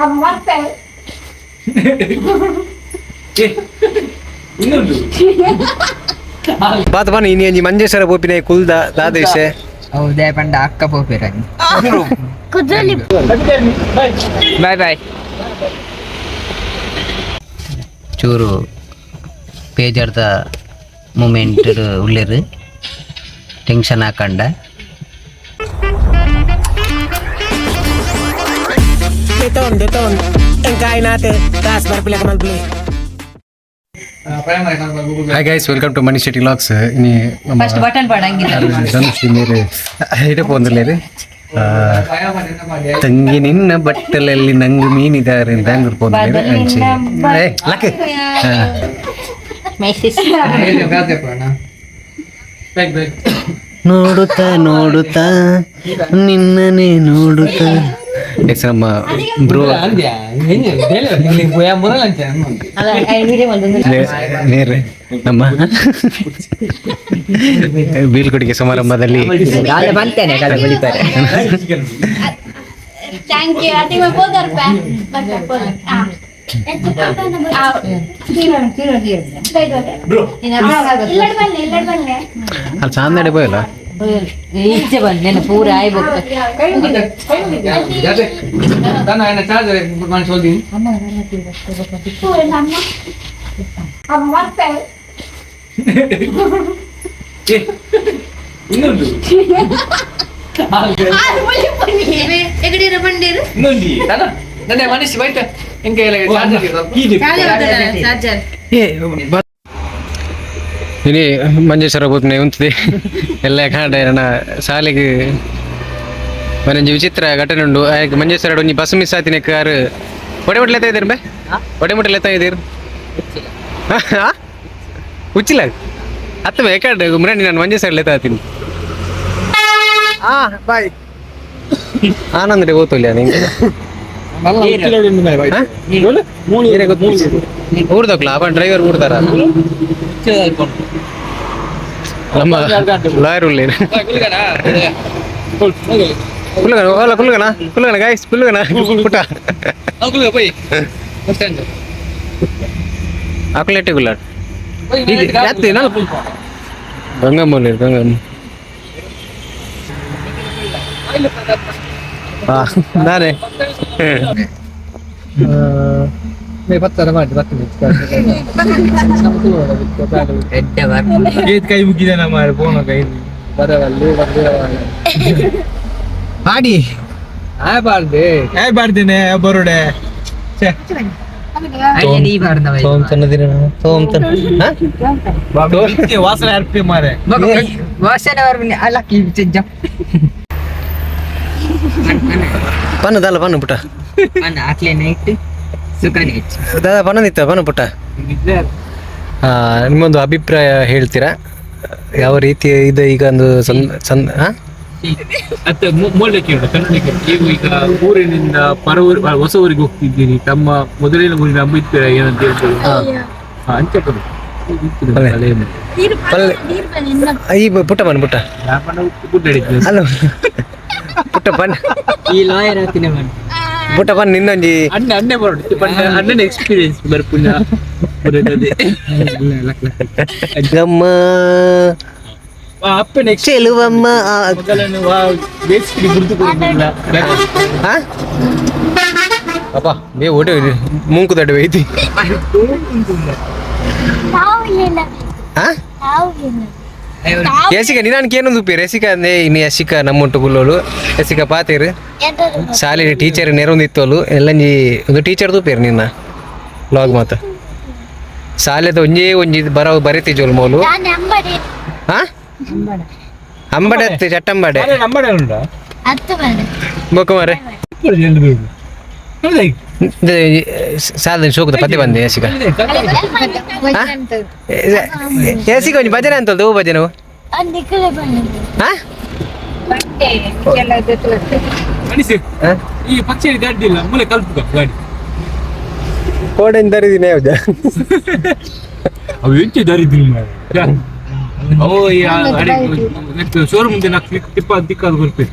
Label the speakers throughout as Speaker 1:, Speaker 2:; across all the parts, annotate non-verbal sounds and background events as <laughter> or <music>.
Speaker 1: ಮತ್ತೆ?
Speaker 2: ಇನ್ನೊಂದು?
Speaker 3: ಬಾತ ಬನ್ನಿ ಇನಿ ಒಂಜಿ ಮಂಜೇಶ್ವರ ಪೋಪಿನ ಕುಲ್ದ ದಾದೇಶೆ.
Speaker 4: ಹೌದೇ ಪಂಡ ಅಕ್ಕ ಪೋಪಿರ
Speaker 1: ಕುದ್ರಲ್ಲಿ
Speaker 4: ಬಾಯ್ ಬಾಯ್. ಚೂರು ಪೇಜರ್ದ ಮೂಮೆಂಟ್ ಉಳ್ಳೇರು. ಟೆನ್ಷನ್ ಹಾಕಂಡ.
Speaker 3: Deton, deton. Engkai nate, das berpilih kemal beli. Hi guys welcome to money city LOX ಇನಿ
Speaker 5: ಫಸ್ಟ್ ಬಟನ್ ಪಡಂಗಿಲ್ಲ
Speaker 3: ಧನುಷ್ ಮೇರೆ ಹಿಡ ಪೋಂದಿಲ್ಲೇರಿ ತಂಗಿ ನಿನ್ನ ಬಟ್ಟಲಲ್ಲಿ ನಂಗು ಮೀನಿದ್ದಾರೆ ಅಂತ ಹಂಗ್ ಪೋಂದಿಲ್ಲೇರಿ ಅಂಚೆ ಏ ಲಕ್ಕೆ
Speaker 5: ಮೆಸೇಜ್
Speaker 3: ನೋಡುತ್ತಾ ನೋಡುತ್ತಾ ನಿನ್ನನೆ ನೋಡುತ್ತಾ ನೆಕ್ಸ್ಟ್ ನಮ್ಮ ಬ್ರೋ ನೇರೆ ನಮ್ಮ ಬೀಳ್ಕೊಡುಗೆ ಸಮಾರಂಭದಲ್ಲಿ ಅಲ್ಲಿ ಚಾಂದಡೆ போயಲ್ಲ
Speaker 5: ಈಚೆ ಬಂದ್ ನೆನ ಪೂರ ಆಯ್ಬೇಕು
Speaker 1: ಪೂರ ನಮ್ಮ ಮತ್ತೆ
Speaker 2: ಇನ್ನೊಂದು
Speaker 5: ಎಗಡಿರ ಬಂದಿರು
Speaker 2: ಇನ್ನೊಂದು
Speaker 4: ನನ್ನ ಮನಸ್ಸು ಬೈತ ಹೆಂಗೆ
Speaker 5: ಚಾರ್ಜರ್
Speaker 3: ಇನಿ ಮಂಜೇಶ್ವರ ಬೂತ್ನೆ ಉಂತದೆ ಎಲ್ಲ ಕಾಂಡ ನನ್ನ ಶಾಲೆಗೆ ಮನಂಜಿ ವಿಚಿತ್ರ ಘಟನೆ ಉಂಡು ಆಯ್ಕೆ ಮಂಜೇಶ್ವರ ಒಂಜಿ ಬಸ್ ಮಿಸ್ ಆತಿನ ಕಾರ್. ಒಡೆ ಮುಟ್ಲೆ ಎತ್ತ ಇದ್ದೀರಿ ಬೇ? ಒಡೆ ಮುಟ್ಲೆ ಎತ್ತ ಇದ್ದೀರಿ? ಉಚ್ಚಿಲ್ಲ ಅತ್ತ ಬೇಕಾಡ ಕಡೆ ಮುರಣಿ ನಾನು ಮಂಜೇಶ್ವರ ಎತ್ತ ಆತೀನಿ ಬಾಯ್. ಆನಂದ್ ರೇ ಓದ್ತಲ್ಲ ನಿಂಗೆ ಊರ್ದಕ್ಲ ಅವ ಡ್ರೈವರ್ ಊರ್ತಾರ நம்ம லாயர் உள்ளே. குள்ளுங்க ஓல குள்ளுங்கண்ணா குள்ளுங்க கைஸ் குள்ளுங்கண்ணா குட்டா இருக்காங்க මේ පත් අර මට වත් මිත් කරලා
Speaker 2: සමතුලව විකෝතාලු එද්දවත් ඒත් කයි
Speaker 3: මුකිද
Speaker 2: නමාර போන කයි
Speaker 3: பரவாயில்ல பரவாயில்ல பாடி ஆ
Speaker 2: பாடுது ஏ பாடுதுனே
Speaker 4: பரோட வாசனை அர்ப்பி மாறு வாசனை
Speaker 3: வரும் அலா கீ செஞ்சா
Speaker 4: பண்ணதால பண்ணு புட்டா பண்ண ஆட்லே நைட்டு
Speaker 3: ದಾದ ಪನ್ನದಿತ್ತ ಬನ್ನು ಪುಟ ಆ, ನಿಮ್ಮೊಂದು ಅಭಿಪ್ರಾಯ ಹೇಳ್ತೀರಾ? ಯಾವ ರೀತಿ ಇದೆ ಈಗ ಒಂದು?
Speaker 2: ಮತ್ತೆ ಕನ್ನಡಕ್ಕೆ ನೀವು ಈಗ ಊರಿನಿಂದ ಪರ ಹೊಸ ಊರಿಗೆ ಹೋಗ್ತಿದ್ದೀರಿ. ತಮ್ಮ ಮೊದಲಿನ ಊರಿನ ಅಭಿಪ್ರಾಯ ಏನಂತ ಹೇಳ್ಬೋದು ಹಾ, ಅಂಚೆ ಕೊಡು. ಇತ್ತು
Speaker 3: ಅದೇ.
Speaker 2: ತಲೆಯಲ್ಲಿ.
Speaker 3: ಪಲ್ಲೆ ಈ ಪುಟ್ಟ ಬನ್ನು ಪುಟ್ಟ. ಅಲ್ಲ ಪುಟ್ಟ ಬನ್.
Speaker 4: ಈ ಲಾಯರ್ ಆಗ್ತೀನಿ ಮಾಡಿ
Speaker 3: ಪುಟ್ಟ ಬನ್ ನಿನ್ನೊಂಜಿ
Speaker 2: ಅಣ್ಣ ಅಣ್ಣೆ ಬರೋಡು ಬಟ್ ಅಣ್ಣನ ಎಕ್ಸ್ಪೀರಿಯನ್ಸ್ ಬರ್ಪುಣ್ಯ ಬರೋದದೆ
Speaker 3: ಗಮ್ಮ
Speaker 2: ಅಪ್ಪನ ಎಕ್ಸ್
Speaker 3: ಚೆಲುವಮ್ಮ ಆ,
Speaker 2: ಮೊದಲನೇ ವಾ ಬೇಸಿಗೆ ಗುರುತು ಕೊಡುದಿಲ್ಲ
Speaker 3: ಹಾ? ಅಪ್ಪ ಎಸಿಕ ನಿನಾನ್ಕೆ ಏನೊಂದು ಉಪ್ಪಿ ರಸಿಕ ಅಂದೆ ಇನ್ನು ಎಸಿಕ ನಮ್ಮುಂಟು ಗುಲ್ಲೋಳು ಎಸಿಕ ಪಾತೇರು ಶಾಲೆ ಟೀಚರ್ ನೆರವೊಂದಿತ್ತೋಲು ಎಲ್ಲಂಜಿ ಒಂದು ಟೀಚರ್ ತೂಪೇರು ನಿನ್ನ. ಲಾಗ್ ಮಾತ ಶಾಲೆದ ಒಂಜೇ ಒಂಜಿ ಬರೋ ಬರೀತಿಜೋಲು ಮೋಲು. ಹಾ ಅಂಬಡೆ. ಅತ್ತೆ ಚಟ್ಟಂಬಡೆ ಬೊಕ್ಕ ಮಾರೆ. ಸಾಲ ಶೋಕದ ಪದ್ಯ ಬಂದೆ ಎಸಿಕ ಎಸಿಕ
Speaker 1: ಒಂದು ಭಜನೆ ಅಂತ
Speaker 3: ಹೂ
Speaker 2: ಭಜನೆ
Speaker 3: ಕೋಡೆನ್ ತರಿದಿನ ಯಾವ್ದ
Speaker 2: ಅವು ದರಿದ್ರಿ ಮಾರ್ರೆ. ಅವು ಶೋರೂಮ್ ದಿನ ತಿಪ್ಪ ದಿಕ್ಕಾದ ಬರ್ಬೇಕು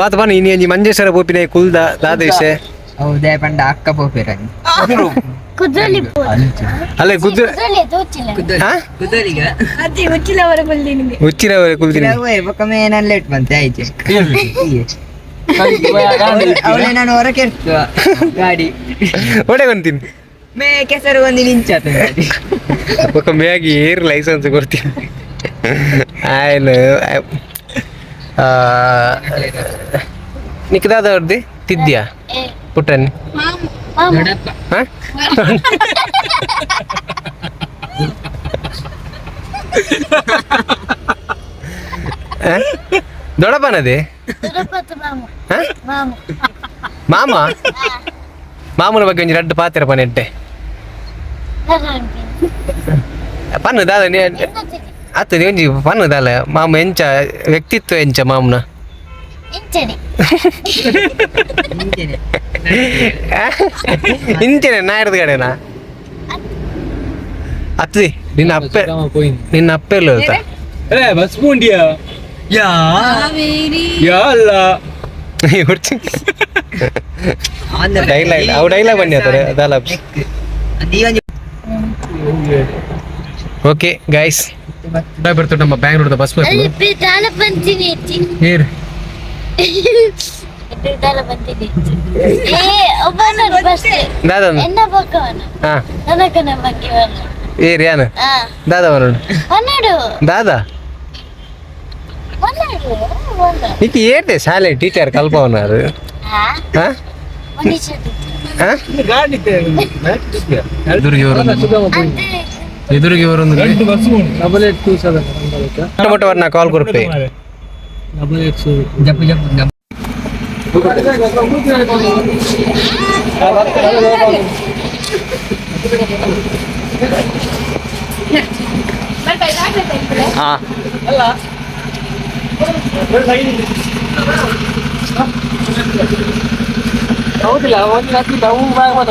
Speaker 3: ಬಾತ್ ಬಾನ ಇನಿ ಒಂಜಿ ಮಂಜೇಶ್ವರ ಪೋಪಿನ ಕುಲ್ದ ದಾದೇಶೆ.
Speaker 4: ದೇ ಪಂಡ ಅಕ್ಕ ಪೋಪಿರ
Speaker 1: ಕುದ್ರಲಿ
Speaker 3: ಅಲ್ಲ
Speaker 1: ಕುದ್ರ
Speaker 3: ಉಚ್ಚಿನವರ ಕುಲ್ದಿನಿ
Speaker 4: ಉಚ್ಚಿನವರ ಕುಲ್ದಿನಿ ಪಕ್ಕಮೇನಲ್ಲೇ ಬಂತೆ ಆಯ್ತು. ಅವಳೆ ನಾನು ಗಾಡಿ.
Speaker 3: ಒಡೆ ಬಂತೀನಿ.
Speaker 4: ಮೇ ಕೆಸರು ಒಂದು ನಿಂಚ
Speaker 3: ಒಕ್ಕ ಮೇಗಿ ಏರ್ ಲೈಸೆನ್ಸ್ ಕೊಡ್ತೀನಿ. ಆಯ್ಲು నీకు దాదా ఎవరిది తిద్యా పుట్టని ఆ? ఆ? దొడపనది
Speaker 1: ದುರಪತ್ತು ಮಾಮು
Speaker 3: ఆ?
Speaker 1: ಮಾಮು
Speaker 3: మామ మామూలు ಬಗ್ಗೆ ಒಂಜಿ ರಡ್ಡು ಪಾತ್ರ ಪನಿ ಎಡ್ಡೆ ಪನ್ನು ದಾದ ಆತನ ಒಂಜಿ ಪನ್ನದಲ್ಲ ಮಾಮ ಎಂಚ ವ್ಯಕ್ತಿತ್ವ ಎಂಚ ಮಾಮನ?
Speaker 1: ಇಂಚನೆ. <laughs>
Speaker 3: ನಾ ಹಿಡ್ದು ಕಡೆನ? ಅತ್ತಿ ನಿನ್ನ ಅಪ್ಪೆ ನಿನ್ನ ಅಪ್ಪೆ ಎಲ್ಲ ಹೇಳ್ತಾ
Speaker 2: ಏ ಬಸ್ ಪೂಂಡಿಯ?
Speaker 4: ಯಾ
Speaker 2: ಯಾ ಅಲ್ಲ? <laughs>
Speaker 3: ಡೈಲಾಗ್ ಅವು ಡೈಲಾಗ್ ಬನ್ನಿ ಅತಾರೆ ಅದಲ್ಲ ಓಕೆ ಗಾಯ್ಸ್ ಗೈಸ್ ಬರ್ತಾರೆ ನಮ್ಮ ಬ್ಯಾಂಗ್ಳೂರ್ದ ಬಸ್
Speaker 1: ಅಲ್ಲಿ ದಾಲ ಬಂತೀನಿ ಇತ್ತಿ
Speaker 3: ಏರ್
Speaker 1: ದಾಲ ಬಂತೀನಿ ಏ ಒಬ್ಬನ ಬಸ್
Speaker 3: ದಾದ
Speaker 1: ಎನ್ನ ಪಕ್ಕವನ
Speaker 3: ಹಾ
Speaker 1: ನನಗನ ಬಗ್ಗೆ ವನ
Speaker 3: ಏರ್ ಯಾನು
Speaker 1: ಆ
Speaker 3: ದಾದ ಬರೋಣ
Speaker 1: ಒನ್ನಡು
Speaker 3: ದಾದ
Speaker 1: ಒನ್ನಡು ಒನ್ನ
Speaker 3: నీకు ఏంటి శాలే టీచర్ కల్పన్నారు
Speaker 1: ಹಾ
Speaker 3: ఆ?
Speaker 1: ಒಂದಿಸದು
Speaker 3: ఆ?
Speaker 2: గాడి
Speaker 3: ఎదురుగా ఎవరు
Speaker 2: ಎದುರಿಗೆ ಅವರೊಂದು double eight
Speaker 3: two seven call ಕೊರ್ಪೆ
Speaker 2: double eight
Speaker 4: ಜಪ್ಪು ಜಪ್ಪು
Speaker 2: ಹೌದಿಲ್ಲ ಒಂದು ರಾತ್ರಿ ಬಾಯ್ ಹೋದ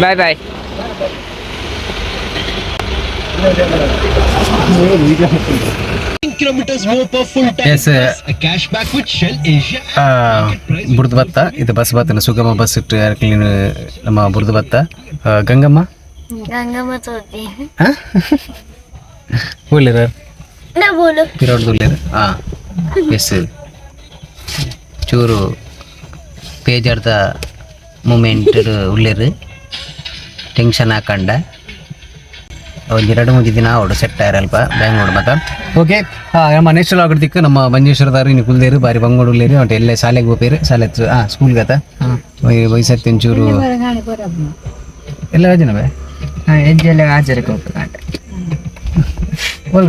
Speaker 4: Bye bye.
Speaker 6: Bye bye. more per full tank.
Speaker 3: Yes
Speaker 6: A cashback with Shell Asia.
Speaker 3: ಬುಡ್ದು ಭತ್ತ ಇದು ಬಸ್ ಬತ್ತನ ಸುಗಮ ಬಸ್ ಇಟ್ಟು ಕ್ಲೀನ್ ನಮ್ಮ ಬುಡ್ದು ಭತ್ತ ಆ, ಗಂಗಮ್ಮ
Speaker 1: ಗಂಗಮ್ಮ ತೋತಿ
Speaker 3: ಒಳ್ಳೆರ
Speaker 1: ನಾ ಬೋಲು
Speaker 3: ಪಿರೋಡ್ ಒಳ್ಳೆರ ಹಾಂ ಎಸ್ ಚೂರು ಬೇಜಾರ್ದ ಮೂಮೆಂಟ್ ಉಳ್ಳೇರು ಟೆನ್ಷನ್ ಹಾಕಂಡ ಒಂದು ಎರಡು ಮೂರು ದಿನ ಅವಡು ಸೆಟ್ ಆಯ್ರಲ್ಪ ಬ್ಯಾಂಗ್ಳೂರು ಮತ್ತ ಓಕೆ ನಮ್ಮ ನೆಕ್ಸ್ಟ್ ಆಗಡ್ದಿಕ್ಕೆ ನಮ್ಮ ಮಂಜೇಶ್ವರದಾರು ಇನ್ನು ಕುಲ್ದೇರು ಬಾರಿ ಬಂಗೋಡು ಉಳ್ಳೇರು ಅವಟ್ಟು ಎಲ್ಲೇ ಶಾಲೆಗೆ ಹೋಗ್ಬೇರು ಶಾಲೆ ಹಾಂ ಸ್ಕೂಲ್ ಗತ ವಯಸ್ಸತ್ತು ಒಂಚೂರು ಎಲ್ಲ ಜನ
Speaker 4: ಹೆಜ್ಜೆಲ್ಲ ಆಚರಕ್ಕೆ ಹೋಗ್ಬೇಕಂಟ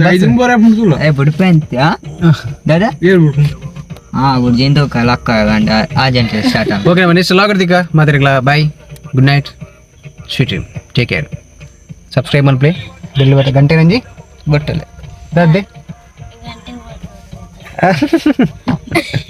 Speaker 2: ಐದು ಬರ ಮುಗಿಲ್ಲ
Speaker 4: ಏ ಬುಡ್ಪೆ ಅಂತ ದಾದಾ
Speaker 2: ಹೇಳ್ಬಿಟ್ರು
Speaker 4: ಹಾ ಗುಡ್ಜಿಂದ ಲಕ್ಕ ಗಂಡ ಆ ಜಂಟ ಸ್ಟಾರ್ಟ್ ಆಗ
Speaker 3: ಓಕೆ ನಮ್ಮ next ಆಗಡ್ದಿಕ್ಕ ಮಾತಾಡಿಗಳ bye good night sweet take care subscribe ಮಾಡಿ ಪ್ಲೇ ಬೆಲ್ ಬತ್ತ ಗಂಟೆ ನಂಜಿ
Speaker 4: ಬಟ್ಟಲೆ
Speaker 3: ದಾದ್ದೆ
Speaker 1: ಗಂಟೆ